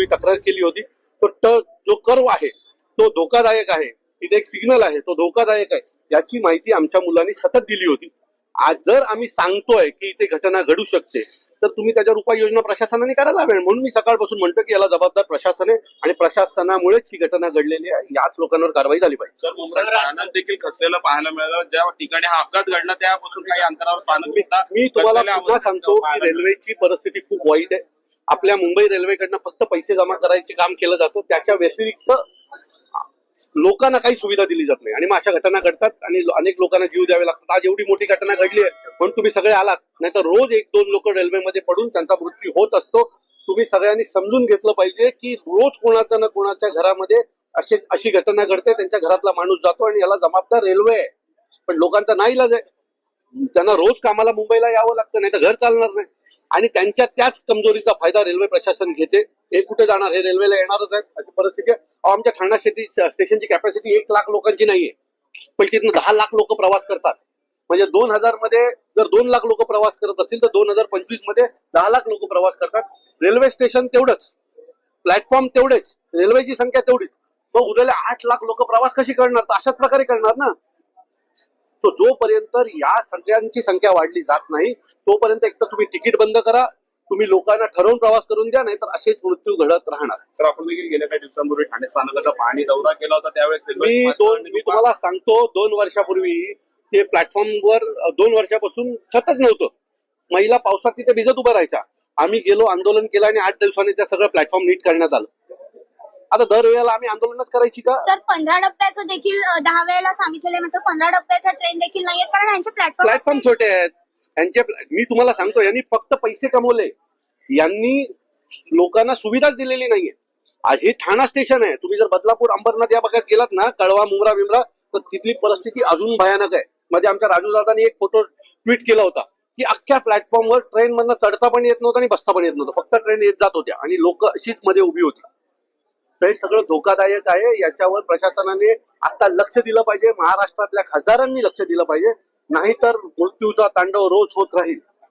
वर्षापूर्वी तक्रार केली होती तो ट जो कर्व आहे तो धोकादायक आहे. तिथे एक सिग्नल आहे तो धोकादायक आहे. याची माहिती आमच्या मुलांनी सतत दिली होती. आज जर आम्ही सांगतोय की इथे घटना घडू शकते तर तुम्ही त्याच्यावर उपाययोजना प्रशासनाने करायला हवे. म्हणून मी सकाळपासून म्हणतो की याला जबाबदार प्रशासन आहे आणि प्रशासनामुळेच ही घटना घडलेली आहे. याच लोकांवर कारवाई झाली पाहिजे. सर मुंबईत देखील खचलेलं पाहायला मिळालं. ज्या ठिकाणी हा अपघात घडला त्यापासून काही अंतरावर सुद्धा मी तुम्हाला सांगतो. रेल्वेची परिस्थिती खूप वाईट आहे. आपल्या मुंबई रेल्वेकडनं फक्त पैसे जमा करायचे काम केलं जातं. त्याच्या व्यतिरिक्त लोकांना काही सुविधा दिली जात नाही. आणि मग अशा घटना घडतात आणि अनेक लोकांना जीव द्यावे लागतात. आज एवढी मोठी घटना घडली आहे म्हणून तुम्ही सगळे आलात. नाही तर रोज एक दोन लोक रेल्वेमध्ये पडून त्यांचा मृत्यू होत असतो. तुम्ही सगळ्यांनी समजून घेतलं पाहिजे की रोज कोणाच्या ना कोणाच्या घरामध्ये अशी अशी घटना घडते. त्यांच्या घरातला माणूस जातो आणि याला जबाबदार रेल्वे आहे. पण लोकांचा नाही इलाज आहे. त्यांना रोज कामाला मुंबईला यावं लागतं नाही तर घर चालणार नाही. आणि त्यांच्या त्याच कमजोरीचा फायदा रेल्वे प्रशासन घेते. हे कुठे जाणार? हे रेल्वेला येणारच आहे. अशी परिस्थिती आहे. आमच्या ठाणा सिटी स्टेशनची कॅपॅसिटी एक लाख लोकांची नाहीये. पण तिथनं दहा लाख लोक प्रवास करतात. म्हणजे दोन हजारमध्ये जर दोन लाख लोक प्रवास करत असतील तर दोन हजार पंचवीसमध्ये दहा लाख लोक प्रवास करतात. रेल्वे स्टेशन तेवढंच. प्लॅटफॉर्म तेवढेच. रेल्वेची संख्या तेवढीच. मग उरलेले आठ लाख लोक प्रवास कशी करणार? तर अशाच प्रकारे करणार ना. सो जोपर्यंत या सगळ्यांची संख्या वाढली जात नाही तोपर्यंत एक तर तुम्ही तिकीट बंद करा तुम्ही लोकांना ठरवून प्रवास करून द्या नाही तर असेच मृत्यू घडत राहणार. सर आपण देखील गेल्या काही दिवसांपूर्वी ठाणे स्थानकाचा पाणी दौरा केला होता त्यावेळेस मी तुम्हाला सांगतो दोन वर्षापूर्वी ते प्लॅटफॉर्मवर दोन वर्षापासून छतच नव्हतं. महिला पावसात तिथे भिजत उभं राहायच्या. आम्ही गेलो आंदोलन केलं आणि आठ दिवसांनी त्या सगळं प्लॅटफॉर्म नीट करण्यात आलं. आता दरवेळेला आम्ही आंदोलनच करायची का? सर पंधरा डब्याचं देखील दहा वेळेला सांगितलेलं मात्र पंधरा डब्याच्या ट्रेन देखील नाहीयेत कारण यांचे प्लॅटफॉर्म प्लॅटफॉर्म छोटे आहेत. यांचे मी तुम्हाला सांगतो यांनी फक्त पैसे कमवले. यांनी लोकांना सुविधाच दिलेली नाहीये. आ- हे ठाणा स्टेशन आहे. तुम्ही जर बदलापूर अंबरनाथ या भागात गेलात ना कळवा मुंब्रा बिमरा तर तिथली परिस्थिती अजून भयानक आहे. म्हणजे आमच्या राजू दादानी एक फोटो ट्विट केला होता की अख्ख्या प्लॅटफॉर्मवर ट्रेन मधनं चढता पण येत नव्हतं आणि बसता पण येत नव्हतं. फक्त ट्रेन येत जात होत्या आणि लोक अशीच मध्ये उभी होती. तर हे सगळं धोकादायक आहे. याच्यावर प्रशासनाने आता लक्ष दिलं पाहिजे. महाराष्ट्रातल्या खासदारांनी लक्ष दिलं पाहिजे. नाहीतर मृत्यूचा तांडव रोज होत राहील.